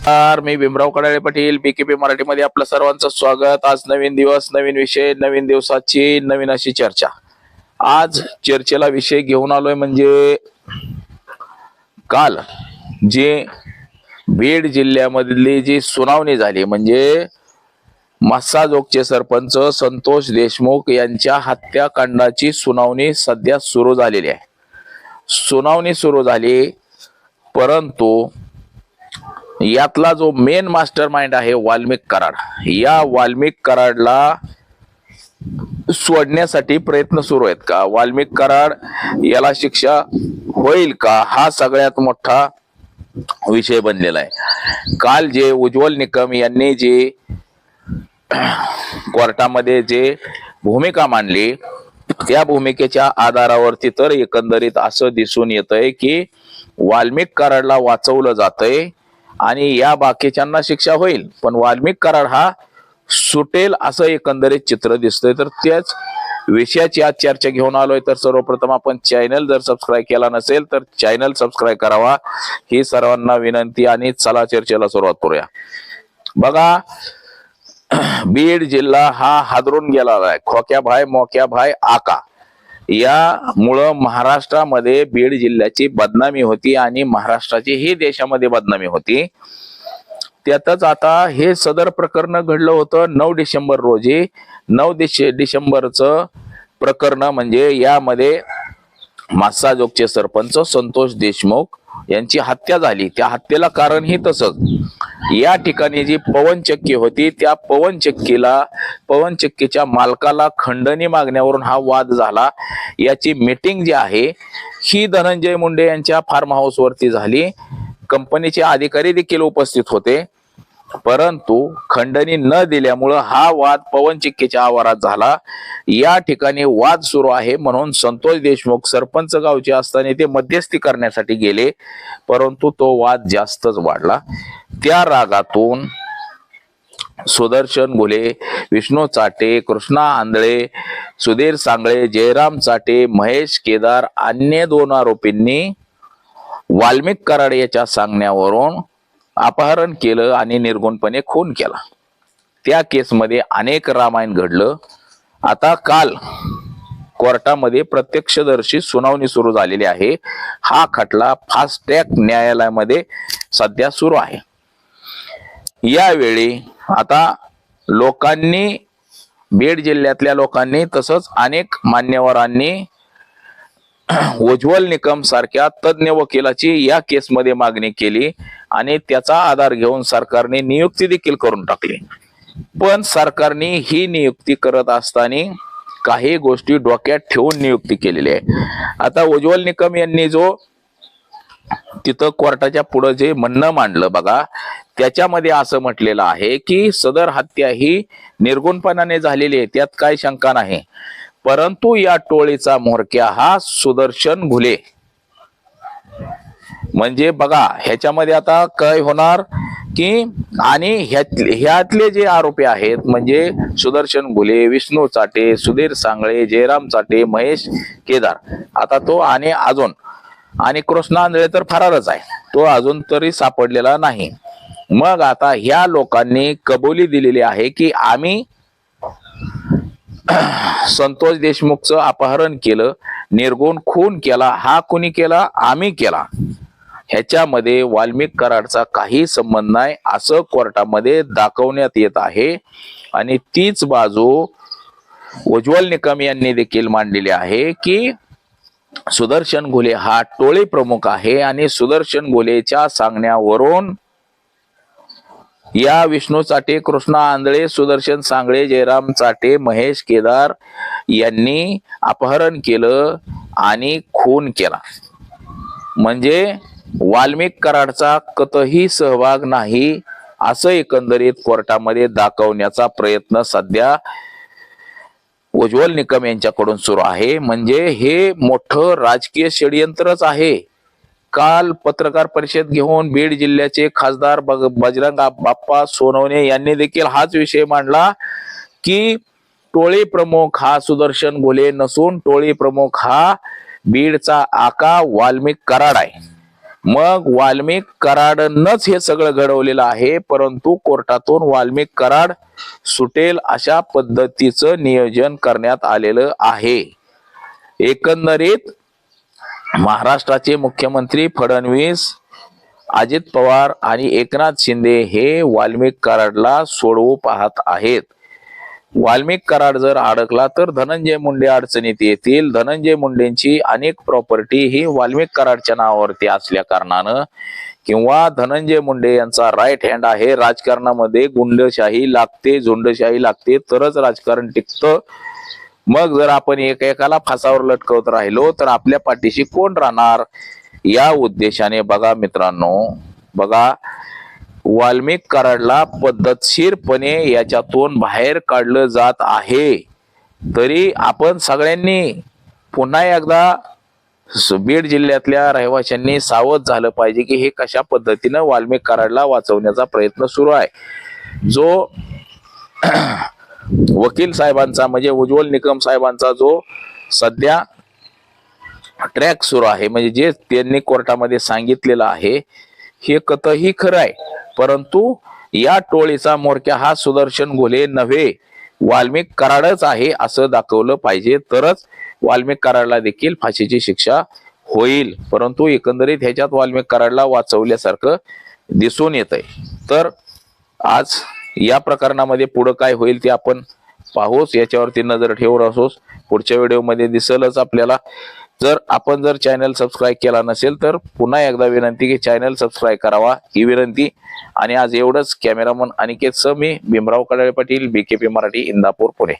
नमस्कार मी भीमराव कडाळे पाटील बीकेपी मराठीमध्ये आपलं सर्वांचं स्वागत. आज नवीन दिवस नवीन विषय नवीन दिवसाची नवीन अशी चर्चा. आज चर्चेला विषय घेऊन आलोय म्हणजे काल जे बीड जिल्ह्यामधली जी सुनावणी झाली म्हणजे मस्साजोगचे सरपंच संतोष देशमुख यांच्या हत्याकांडाची सुनावणी सध्या सुरू झालेली आहे. सुनावणी सुरू झाली परंतु यातला जो मेन मास्टर माइंड आहे वाल्मिक कराड. या वाल्मिक कराडला सोडण्यासाठी प्रयत्न सुरू आहेत का? वाल्मिक कराड याला शिक्षा होईल का? हा सगळ्यात मोठा विषय बनलेला आहे. काल जे उज्ज्वल निकम यांनी जे कोर्टामध्ये जे भूमिका मांडली त्या भूमिकेच्या आधारावरती तर एकंदरीत असं दिसून येतंय की वाल्मिक कराडला वाचवलं जातंय. आणि या बाकीच्यांना शिक्षा होईल. पण वाल्मिक कराड हा सुटेल असं एकंदरीत चित्र दिसतंय. तर त्याच विषयाची आज चर्चा घेऊन आलोय. तर सर्वप्रथम आपण चॅनल जर सबस्क्राईब केला नसेल तर चॅनल सबस्क्राईब करावा. ही सर्वांना विनंती आणि चला चर्चेला सुरुवात करूया. बघा बीड जिल्हा हा हादरून गेला आहे. खोक्या भाय मोक्या भाय आका. यामुळं महाराष्ट्रामध्ये बीड जिल्ह्याची बदनामी होती आणि महाराष्ट्राची ही देशामध्ये बदनामी होती. त्यातच आता हे सदर प्रकरण घडलं होतं नऊ डिसेंबर रोजी. नऊ डिसेंबरचं प्रकरण म्हणजे यामध्ये मासाजोगचे सरपंच संतोष देशमुख यांची हत्या झाली. त्या हत्येला कारण ही तसंच. या ठिकाणी जी पवनचक्की होती त्या पवनचक्कीला पवनचक्कीच्या मालकाला खंडणी मागण्यावरून हा वाद झाला. याची मीटिंग जी आहे ही धनंजय मुंडे यांच्या फार्म हाऊसवरती झाली. कंपनीचे अधिकारी देखील उपस्थित होते. परंतु खंडणी न दिल्यामुळं हा वाद पवनचिक्कीच्या आवारात झाला. या ठिकाणी वाद सुरू आहे म्हणून संतोष देशमुख सरपंच गावचे असताना ते मध्यस्थी करण्यासाठी गेले. परंतु तो वाद जास्तच वाढला. त्या रागातून सुदर्शन घुले विष्णू चाटे कृष्णा आंधळे सुधीर सांगळे जयराम चाटे महेश केदार अन्य दोन आरोपींनी वाल्मिक कराड याच्या सांगण्यावरून अपहरण केलं आणि निर्गुणपणे खून केला. त्या केसमध्ये अनेक रामायण घडलं. आता काल कोर्टामध्ये प्रत्यक्षदर्शी सुनावणी सुरू झालेली आहे. हा खटला फास्ट ट्रॅक न्यायालयामध्ये सध्या सुरू आहे. यावेळी आता लोकांनी बीड जिल्ह्यातल्या लोकांनी तसंच अनेक मान्यवरांनी उज्ज्वल निकम सारख्या तज्ज्ञ वकिलाची या केसमध्ये मागणी केली आणि त्याचा आधार घेऊन सरकारने नियुक्ती देखील करून टाकली. पण सरकारने ही नियुक्ती करत असताना काही गोष्टी डोक्यात ठेवून नियुक्ती केलेली आहे. आता उज्ज्वल निकम यांनी जो तिथं कोर्टाच्या पुढे जे म्हणणं मांडलं बघा त्याच्यामध्ये असं म्हटलेलं आहे की सदर हत्या ही निर्गुणपणाने झालेली आहे त्यात काय शंका नाही. परंतु या टोळीचा म्होरक्या हा सुदर्शन घुले. म्हणजे बघा ह्याच्यामध्ये आता काय होणार की आणि ह्यातले ह्यातले जे आरोपी आहेत म्हणजे सुदर्शन घुले विष्णू चाटे सुधीर सांगळे जयराम चाटे महेश केदार. आता तो आणि अजून आणि कृष्ण आंधळे तर फरारच आहे. तो अजून तरी सापडलेला नाही. मग आता ह्या लोकांनी कबुली दिलेली आहे की आम्ही संतोष देशमुखचं अपहरण केलं निर्गुण खून केला हा कुणी केला? आम्ही केला. ह्याच्यामध्ये वाल्मिक कराडचा काही संबंध नाही असं कोर्टामध्ये दाखवण्यात येत आहे. आणि तीच बाजू उज्ज्वल निकम यांनी देखील मांडलेली आहे की सुदर्शन घोले हा टोळी प्रमुख आहे आणि सुदर्शन घोलेच्या सांगण्यावरून या विष्णू चाटे कृष्णा आंधळे सुदर्शन सांगळे जयराम चाटे महेश केदार यांनी अपहरण केलं आणि खून केला. म्हणजे वाल्मिक कराडचा कतही सहभाग नाही असं एकंदरीत कोर्टामध्ये दाखवण्याचा प्रयत्न सध्या उज्ज्वल निकम यांच्याकडून सुरू आहे. म्हणजे हे मोठं राजकीय षडयंत्रच आहे. काल पत्रकार परिषद घेऊन बीड जिल्ह्याचे खासदार बग- बजरंग बाप्पा सोनवणे यांनी देखील हाच विषय मांडला की टोळी प्रमुख हा सुदर्शन घोले नसून टोळी प्रमुख हा बीडचा आका वाल्मिक कराड आहे. मग वाल्मिक कराडनच हे सगळं घडवलेलं आहे परंतु कोर्टातून वाल्मिक कराड सुटेल अशा पद्धतीचं नियोजन करण्यात आलेलं आहे. एकंदरीत महाराष्ट्राचे मुख्यमंत्री फडणवीस अजित पवार आणि एकनाथ शिंदे हे वाल्मिक कराडला सोडवू पाहत आहेत. वाल्मिक कराड जर अडकला तर धनंजय मुंडे अडचणीत येतील. धनंजय मुंडेंची अनेक प्रॉपर्टी ही वाल्मिक कराडच्या नावावरती असल्या कारणानं किंवा धनंजय मुंडे यांचा राईट हँड आहे राजकारणामध्ये गुंडशाही लागते झुंडशाही लागते तरच राजकारण टिकतं. मग जर आपण एकेकाला फासावर लटकवत राहिलो तर आपल्या पाठीशी कोण राहणार? या उद्देशाने बघा मित्रांनो बघा वाल्मिक कराडला पद्धतशीरपणे याच्यातून बाहेर काढलं जात आहे. तरी आपण सगळ्यांनी पुन्हा एकदा बीड जिल्ह्यातल्या रहिवाशांनी सावध झालं पाहिजे की हे कशा पद्धतीनं वाल्मिक कराडला वाचवण्याचा प्रयत्न सुरू आहे. जो वकील साहेबांचा म्हणजे उज्ज्वल निकम साहेबांचा जो सध्या ट्रॅक सुरू आहे म्हणजे जे त्यांनी कोर्टामध्ये सांगितलेलं आहे हे कतही खरं आहे. परंतु या टोळीचा मोरक्या हा सुदर्शन घोले नव्हे. वाल्मिक कराडच आहे असं दाखवलं पाहिजे तरच वाल्मिक कराडला देखील फाशीची शिक्षा होईल. परंतु एकंदरीत ह्याच्यात वाल्मिक कराडला वाचवल्यासारखं दिसून येत आहे तर आज या प्रकरणामध्ये पुढं काय होईल ते आपण पाहोच. याच्यावरती नजर ठेवून असोस पुढच्या व्हिडिओमध्ये दिसलच आपल्याला. जर आपण जर चॅनल सबस्क्राईब केला नसेल तर पुन्हा एकदा विनंती की चॅनल सबस्क्राईब करावा. ही विनंती. आणि आज एवढंच. कॅमेरामन अनिकेत स मी भीमराव कडाळे पाटील बीकेपी मराठी इंदापूर पुणे.